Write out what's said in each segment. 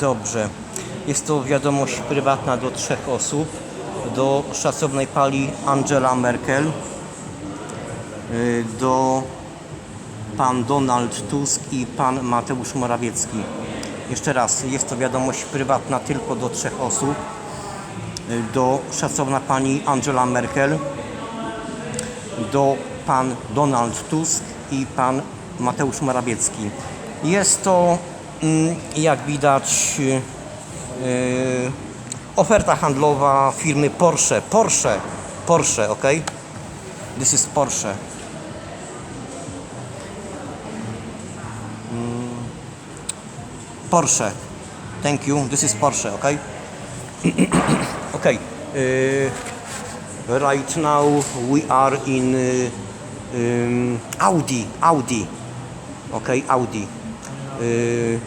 Dobrze. Jest to wiadomość prywatna do trzech osób. Do szacownej pani Angela Merkel, y, do pan Donald Tusk i pan Mateusz Morawiecki. Jeszcze raz, jest to wiadomość prywatna tylko do trzech osób. Y, Do szacowna pani Angela Merkel, do pan Donald Tusk i pan Mateusz Morawiecki. Jest to, mm, jak widać, yy, oferta handlowa firmy Porsche. Porsche, Porsche, ok? This is Porsche. Mm, Porsche. Thank you. This is Porsche, ok? okay. Yy, Right now we are in uh, um, Audi, Audi, okay, Audi. Uh,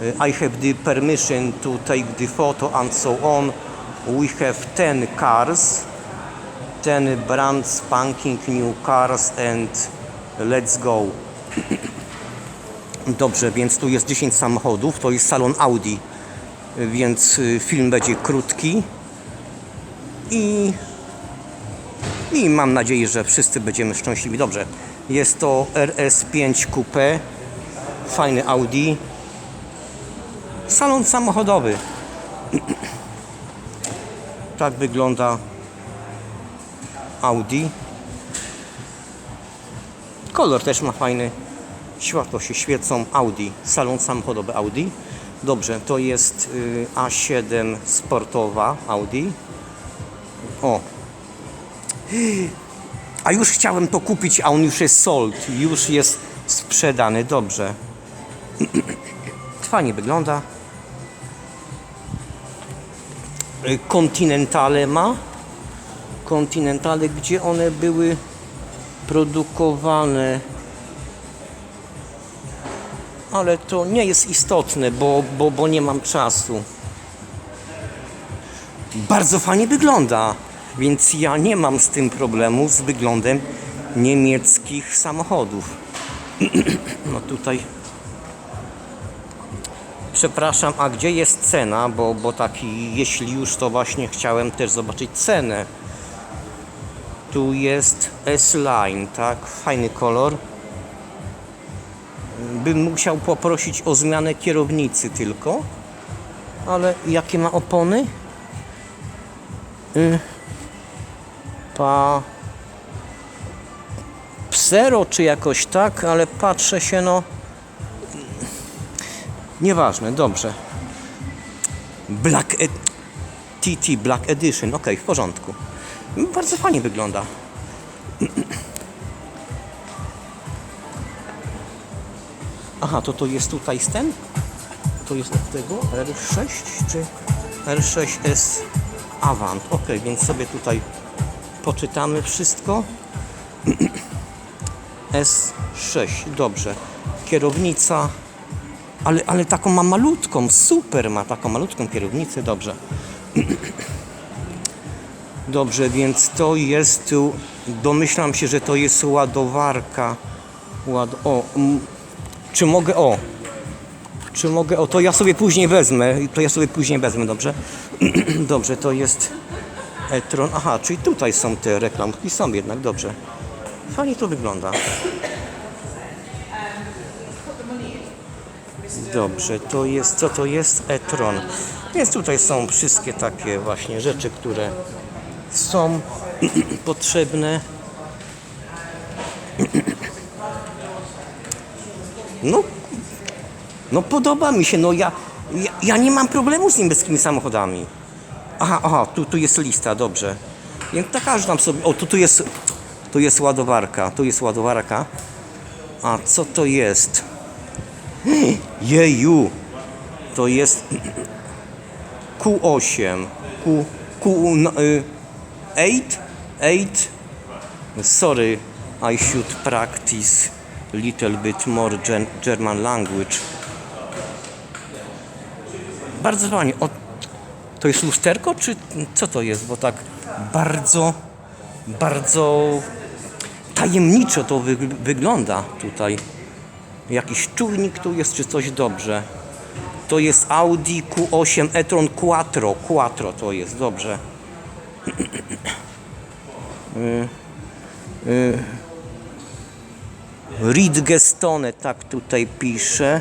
uh, I have the permission to take the photo and so on. We have 10 cars, 10 brand spanking new cars and let's go. Dobrze, więc tu jest 10 samochodów, to jest salon Audi, więc y, film będzie krótki i i mam nadzieję, że wszyscy będziemy szczęśliwi. Dobrze. Jest to RS5 Coupe. Fajny Audi. Salon samochodowy. tak wygląda Audi. Kolor też ma fajny. Światło się świecą. Audi. Salon samochodowy Audi. Dobrze, to jest y, A7 sportowa Audi. O, a już chciałem to kupić, a on już jest sold, już jest sprzedany, dobrze. Fajnie wygląda. Y, Continentale ma. Continentale, gdzie one były produkowane. Ale to nie jest istotne, bo, bo, bo nie mam czasu. Bardzo fajnie wygląda. Więc ja nie mam z tym problemu z wyglądem niemieckich samochodów. No tutaj. Przepraszam, a gdzie jest cena? Bo, bo taki, jeśli już to właśnie chciałem też zobaczyć cenę. Tu jest S-Line, tak? Fajny kolor. Bym musiał poprosić o zmianę kierownicy tylko. Ale jakie ma opony? Y pa Psero czy jakoś tak, ale patrzę się no nieważne, dobrze Black e TT Black Edition, ok, w porządku bardzo fajnie wygląda aha, to to jest tutaj ten? to jest od tego R6 czy R6S Avant, ok, więc sobie tutaj poczytamy wszystko. S6, dobrze. Kierownica, ale, ale taką ma malutką, super ma taką malutką kierownicę, dobrze. Dobrze, więc to jest tu, domyślam się, że to jest ładowarka. Ład, o, m, czy mogę, o, czy mogę, o, to ja sobie później wezmę, to ja sobie później wezmę, dobrze? dobrze, to jest e-tron, aha, czyli tutaj są te reklamki, są jednak, dobrze. Fajnie to wygląda. Dobrze, to jest, co to jest? e-tron. Więc tutaj są wszystkie takie właśnie rzeczy, które są potrzebne. No, no podoba mi się, no ja, ja, ja nie mam problemu z niemieckimi samochodami. Aha, aha, tu, tu jest lista, dobrze. Więc tak tam sobie, o tu, tu jest, tu jest ładowarka, tu jest ładowarka. A co to jest? Jeju, to jest Q8, Q, Q, no, y, 8, 8, sorry, I should practice little bit more German language. Bardzo fajnie. O, to jest lusterko, czy co to jest? Bo tak bardzo, bardzo tajemniczo to wy, wygląda tutaj. Jakiś czujnik tu jest, czy coś dobrze? To jest Audi Q8 e-tron Quattro. Quattro to jest, dobrze. Y, y, Ridgestone, tak tutaj pisze.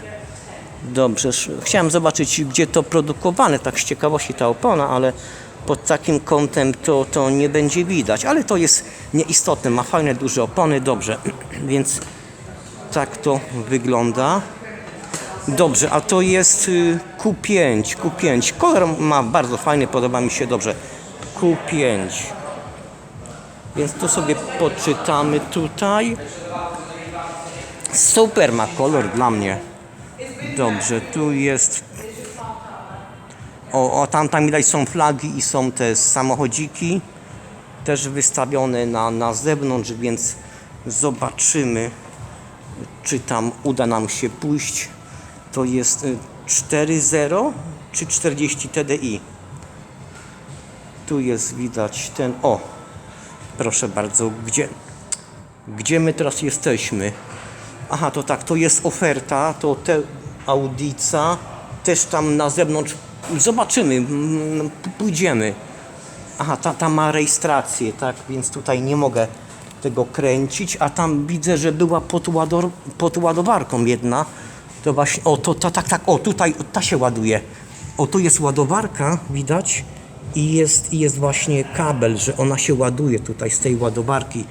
Dobrze, chciałem zobaczyć, gdzie to produkowane, tak z ciekawości ta opona, ale pod takim kątem to, to nie będzie widać, ale to jest nieistotne, ma fajne, duże opony, dobrze, więc tak to wygląda. Dobrze, a to jest y, Q5, Q5, kolor ma bardzo fajny, podoba mi się dobrze, Q5. Więc to sobie poczytamy tutaj. Super ma kolor dla mnie. Dobrze, tu jest. O, o tam, tam widać są flagi i są te samochodziki też wystawione na, na zewnątrz, więc zobaczymy, czy tam uda nam się pójść. To jest y, 4.0 czy 40 TDI. Tu jest widać ten. O, proszę bardzo, gdzie, gdzie my teraz jesteśmy? Aha, to tak, to jest oferta, to te Audica też tam na zewnątrz. Zobaczymy, pójdziemy. Aha, ta, ta ma rejestrację, tak, więc tutaj nie mogę tego kręcić, a tam widzę, że była pod, łador, ładowarką jedna. To właśnie, o, to, ta, tak, tak, o, tutaj, ta się ładuje. O, tu jest ładowarka, widać, i jest, i jest właśnie kabel, że ona się ładuje tutaj z tej ładowarki.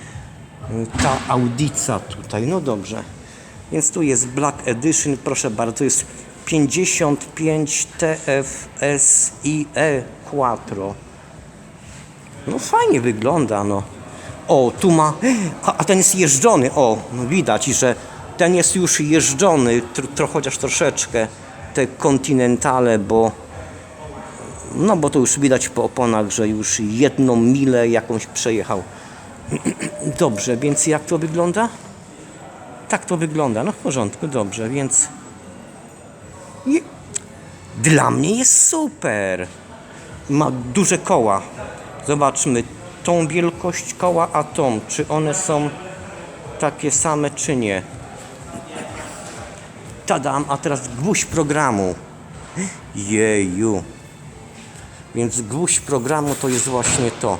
Ta Audica tutaj, no dobrze. Więc tu jest Black Edition, proszę bardzo, to jest 55 TFSIe E Quattro. No fajnie wygląda, no. O, tu ma, a, a ten jest jeżdżony, o, no widać, że ten jest już jeżdżony, tr, tro, chociaż troszeczkę, te Continentale, bo no bo to już widać po oponach, że już jedną milę jakąś przejechał. Dobrze, więc jak to wygląda? Tak to wygląda, no w porządku, dobrze, więc je... dla mnie jest super. Ma duże koła. Zobaczmy tą wielkość koła, a tą, czy one są takie same, czy nie. Tadam, a teraz gwóźdź programu. Jeju. Więc gwóźdź programu to jest właśnie to.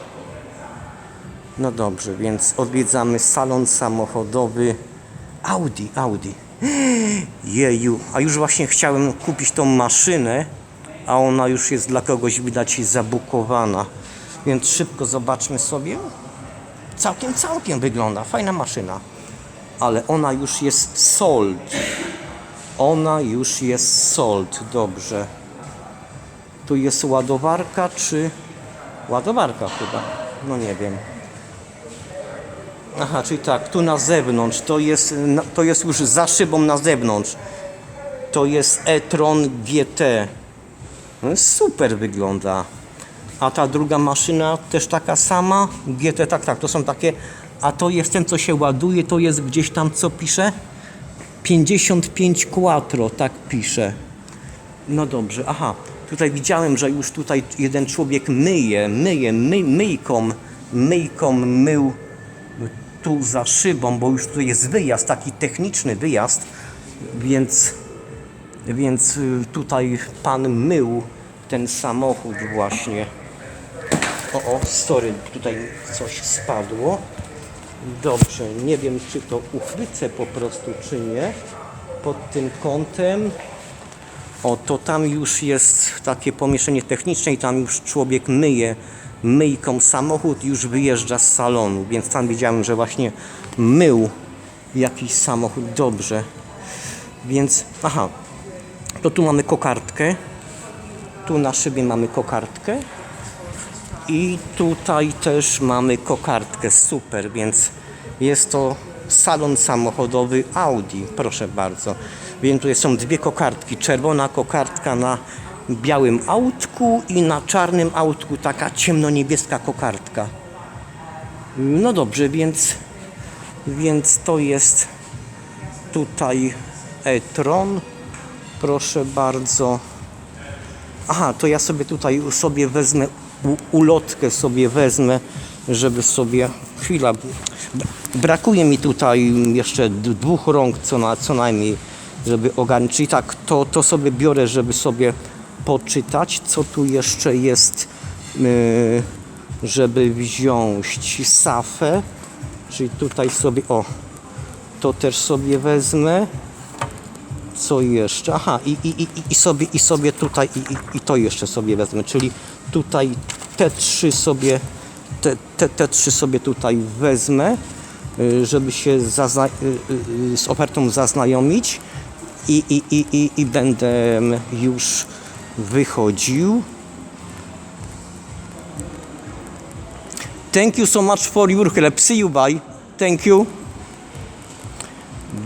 No dobrze, więc odwiedzamy salon samochodowy Audi, Audi. Jeju, a już właśnie chciałem kupić tą maszynę, a ona już jest dla kogoś widać zabukowana. Więc szybko zobaczmy sobie. Całkiem, całkiem wygląda, fajna maszyna. Ale ona już jest sold. Ona już jest sold, dobrze. Tu jest ładowarka, czy... Ładowarka chyba, no nie wiem. Aha, czyli tak, tu na zewnątrz, to jest, to jest już za szybą na zewnątrz. To jest e-tron GT. No, super wygląda. A ta druga maszyna też taka sama? GT, tak, tak, to są takie. A to jest ten, co się ładuje, to jest gdzieś tam, co pisze? 55 Quattro, tak pisze. No dobrze, aha. Tutaj widziałem, że już tutaj jeden człowiek myje, myje, my, myjką, myjką mył tu za szybą, bo już tu jest wyjazd, taki techniczny wyjazd, więc, więc y, tutaj pan mył ten samochód właśnie. O, o, sorry, tutaj coś spadło. Dobrze, nie wiem czy to uchwycę po prostu, czy nie. Pod tym kątem. O, to tam już jest takie pomieszczenie techniczne i tam już człowiek myje myjką samochód, już wyjeżdża z salonu, więc tam widziałem, że właśnie mył jakiś samochód dobrze. Więc, aha, to tu mamy kokardkę. Tu na szybie mamy kokardkę. I tutaj też mamy kokardkę, super, więc jest to salon samochodowy Audi, proszę bardzo. Więc tutaj są dwie kokardki, czerwona kokardka na białym autku i na czarnym autku taka ciemnoniebieska kokardka. No dobrze, więc, więc to jest tutaj e-tron, proszę bardzo. Aha, to ja sobie tutaj sobie wezmę, ulotkę sobie wezmę, żeby sobie, chwila, brakuje mi tutaj jeszcze dwóch rąk co, na, co najmniej, żeby ogarnąć. Czyli tak, to, to sobie biorę, żeby sobie poczytać, co tu jeszcze jest, yy, żeby wziąć safę. Czyli tutaj sobie, o, to też sobie wezmę. Co jeszcze? Aha, i, i, i, i sobie, i sobie tutaj, i, i, i to jeszcze sobie wezmę. Czyli tutaj te trzy sobie, te, te, te trzy sobie tutaj wezmę, y, żeby się y, y, z ofertą zaznajomić i, i, i, i, i będę już wychodził. Thank you so much for your help. See you, bye. Thank you.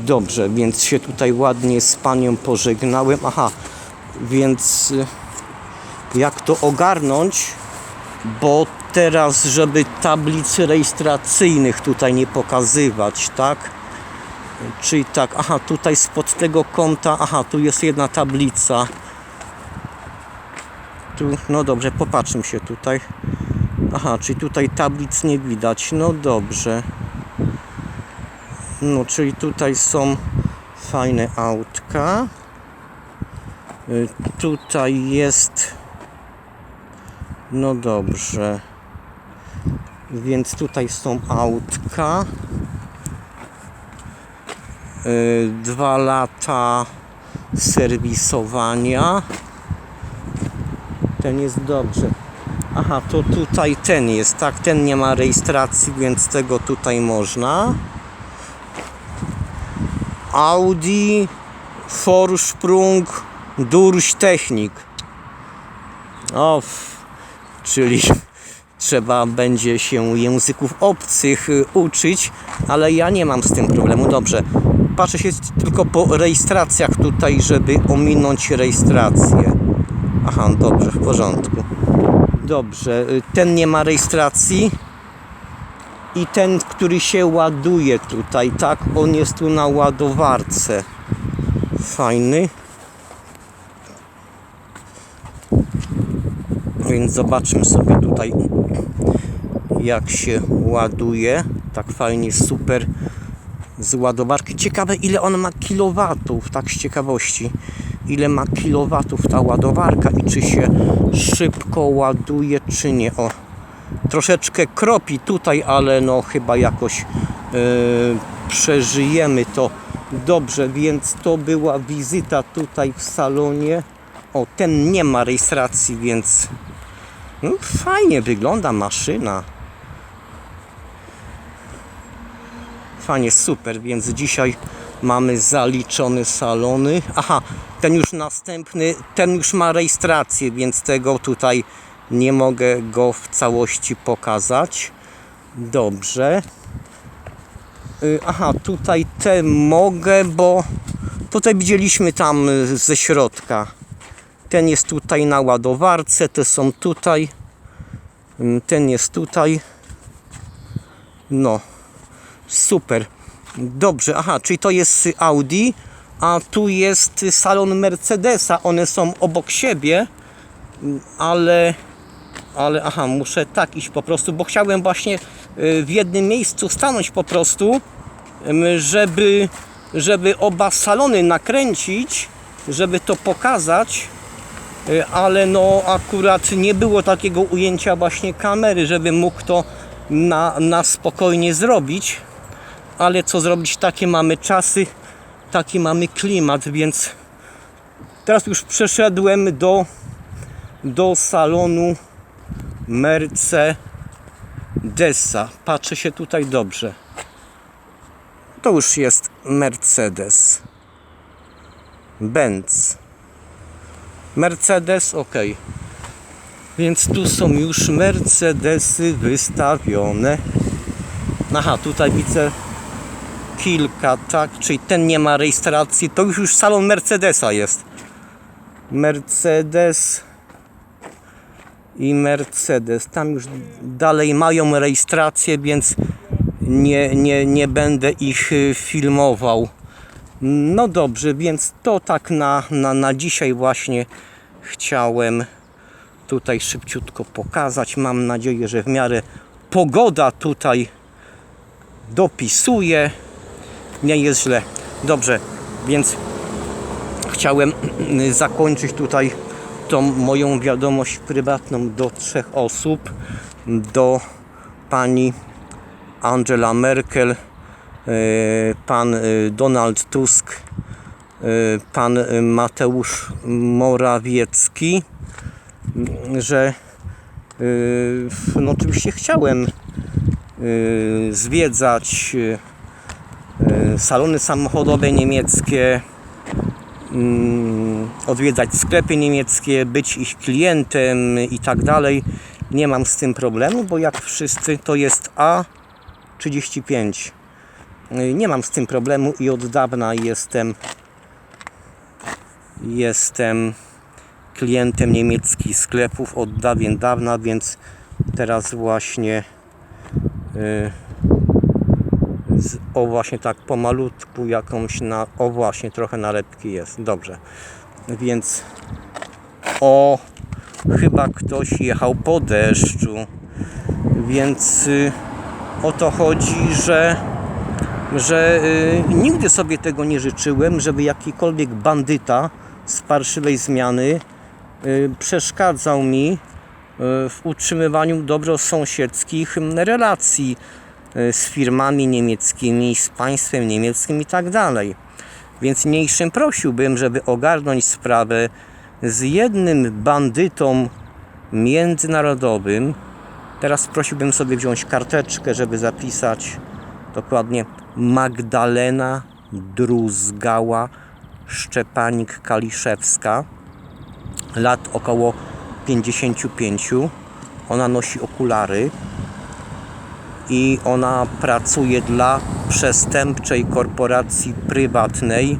Dobrze, więc się tutaj ładnie z panią pożegnałem. Aha, więc jak to ogarnąć? Bo teraz, żeby tablic rejestracyjnych tutaj nie pokazywać, tak? Czyli tak, aha, tutaj spod tego kąta, aha, tu jest jedna tablica. Tu, no dobrze, popatrzmy się tutaj. Aha, czyli tutaj tablic nie widać. No dobrze. No, czyli tutaj są fajne autka. Y, Tutaj jest. No dobrze. Więc tutaj są autka. Y, Dwa lata serwisowania. Ten jest dobrze. Aha, to tutaj ten jest, tak? Ten nie ma rejestracji, więc tego tutaj można. Audi Vorsprung Durchtechnik. O, f- czyli trzeba będzie się języków obcych y, uczyć, ale ja nie mam z tym problemu. Dobrze, patrzę się tylko po rejestracjach tutaj, żeby ominąć rejestrację. Aha, dobrze, w porządku. Dobrze, y, ten nie ma rejestracji i ten, który się ładuje tutaj, tak? On jest tu na ładowarce. Fajny. Więc zobaczmy sobie tutaj, jak się ładuje. Tak fajnie, super z ładowarki. Ciekawe, ile on ma kilowatów, tak z ciekawości. Ile ma kilowatów ta ładowarka i czy się szybko ładuje, czy nie. O, troszeczkę kropi tutaj, ale no chyba jakoś e, przeżyjemy to dobrze, więc to była wizyta tutaj w salonie. O, ten nie ma rejestracji, więc no, fajnie wygląda maszyna. Fajnie, super, więc dzisiaj mamy zaliczone salony. Aha, ten już następny, ten już ma rejestrację, więc tego tutaj nie mogę go w całości pokazać. Dobrze. Y, Aha, tutaj te mogę, bo tutaj widzieliśmy tam y, ze środka. Ten jest tutaj na ładowarce, te są tutaj. Mm, Ten jest tutaj. No, super. Dobrze, aha, czyli to jest Audi, a tu jest salon Mercedesa. One są obok siebie, mm, ale, ale aha, muszę tak iść po prostu, bo chciałem właśnie y, w jednym miejscu stanąć po prostu, ym, żeby, żeby oba salony nakręcić, żeby to pokazać. Y, ale no akurat nie było takiego ujęcia właśnie kamery, żeby mógł to na, na spokojnie zrobić. Ale co zrobić, takie mamy czasy, taki mamy klimat, więc teraz już przeszedłem do, do salonu Mercedesa. Patrzę się tutaj dobrze. To już jest Mercedes. Benz. Mercedes, ok. Więc tu są już Mercedesy wystawione. Aha, tutaj widzę kilka, tak? Czyli ten nie ma rejestracji. To już, już salon Mercedesa jest. Mercedes i Mercedes. Tam już dalej mają rejestrację, więc nie, nie, nie będę ich y, filmował. No dobrze, więc to tak na, na, na dzisiaj właśnie chciałem tutaj szybciutko pokazać. Mam nadzieję, że w miarę pogoda tutaj dopisuje. Nie jest źle. Dobrze, więc chciałem zakończyć tutaj tą moją wiadomość prywatną do trzech osób. Do pani Angela Merkel, pan y, Donald Tusk, y, pan Mateusz Morawiecki, że no oczywiście chciałem zwiedzać salony samochodowe niemieckie, mm, odwiedzać sklepy niemieckie, być ich klientem i tak dalej. Nie mam z tym problemu, bo jak wszyscy to jest A35. Y, Nie mam z tym problemu i od dawna jestem jestem klientem niemieckich sklepów od dawien dawna, więc teraz właśnie y, z, o właśnie tak pomalutku jakąś na o właśnie trochę nalepki jest. Dobrze. Więc o chyba ktoś jechał po deszczu. Więc y, o to chodzi, że że y, nigdy sobie tego nie życzyłem, żeby jakikolwiek bandyta z parszywej zmiany y, przeszkadzał mi y, w utrzymywaniu dobrosąsiedzkich relacji y, z firmami niemieckimi, z państwem niemieckim i tak dalej. Więc mniejszym prosiłbym, żeby ogarnąć sprawę z jednym bandytą międzynarodowym. Teraz prosiłbym sobie wziąć karteczkę, żeby zapisać dokładnie Magdalena Druzgała Szczepanik-Kaliszewska lat około 55 ona nosi okulary i ona pracuje dla przestępczej korporacji prywatnej yy,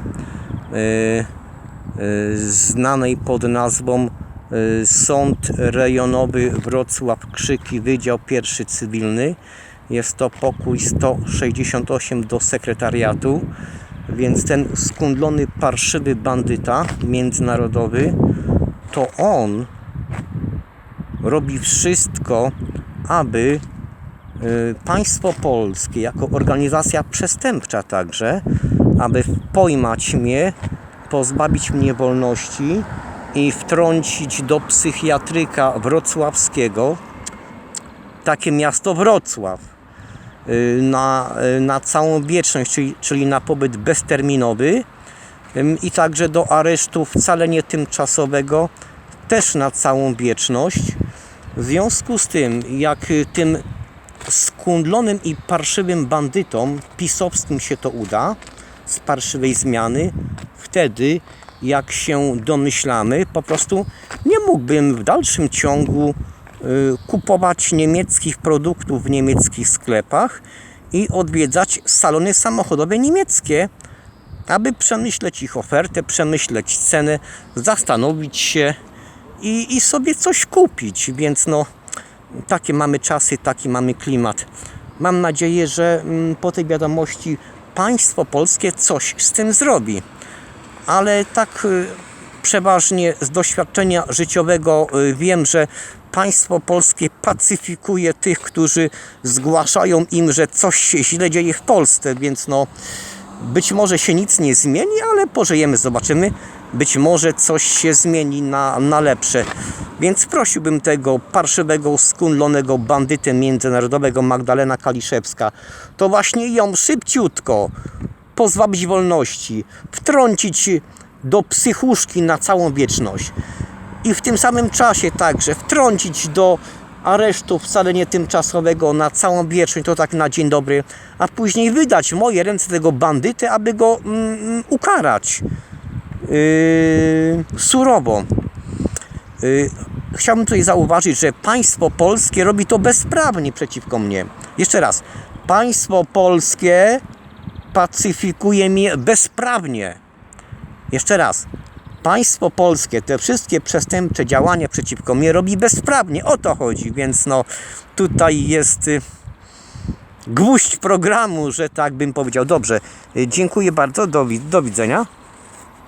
yy, znanej pod nazwą yy, Sąd Rejonowy Wrocław Krzyki Wydział Pierwszy Cywilny jest to pokój 168 do sekretariatu. Więc ten skundlony, parszywy bandyta międzynarodowy, to on robi wszystko, aby y, państwo polskie, jako organizacja przestępcza także, aby pojmać mnie, pozbawić mnie wolności i wtrącić do psychiatryka wrocławskiego, takie miasto Wrocław na, y, na całą wieczność, czyli, czyli na pobyt bezterminowy i także do aresztu wcale nie tymczasowego, też na całą wieczność. W związku z tym, jak y, tym skundlonym i parszywym bandytom pisowskim się to uda, z parszywej zmiany, wtedy, jak się domyślamy, po prostu nie mógłbym w dalszym ciągu y, kupować niemieckich produktów w niemieckich sklepach i odwiedzać salony samochodowe niemieckie, aby przemyśleć ich ofertę, przemyśleć cenę, zastanowić się i, i sobie coś kupić. Więc no, takie mamy czasy, taki mamy klimat. Mam nadzieję, że mm, po tej wiadomości państwo polskie coś z tym zrobi. Ale tak y, przeważnie z doświadczenia życiowego y, wiem, że państwo polskie pacyfikuje tych, którzy zgłaszają im, że coś się źle dzieje w Polsce, więc no być może się nic nie zmieni, ale pożyjemy, zobaczymy. Być może coś się zmieni na, na lepsze. Więc prosiłbym tego parszywego, skunlonego bandytę międzynarodowego Magdalena Kaliszewska, to właśnie ją szybciutko pozbawić wolności, wtrącić do psychuszki na całą wieczność i w tym samym czasie także wtrącić do aresztu wcale nie tymczasowego na całą wieczność, to tak na dzień dobry, a później wydać moje ręce tego bandyty, aby go mm, ukarać yy, surowo. Yy, chciałbym tutaj zauważyć, że państwo polskie robi to bezprawnie przeciwko mnie. Jeszcze raz. Państwo polskie pacyfikuje mnie bezprawnie. Jeszcze raz. Państwo polskie te wszystkie przestępcze działania przeciwko mnie robi bezprawnie. O to chodzi. Więc no tutaj jest y, gwóźdź programu, że tak bym powiedział. Dobrze. Y, Dziękuję bardzo. Do, do widzenia.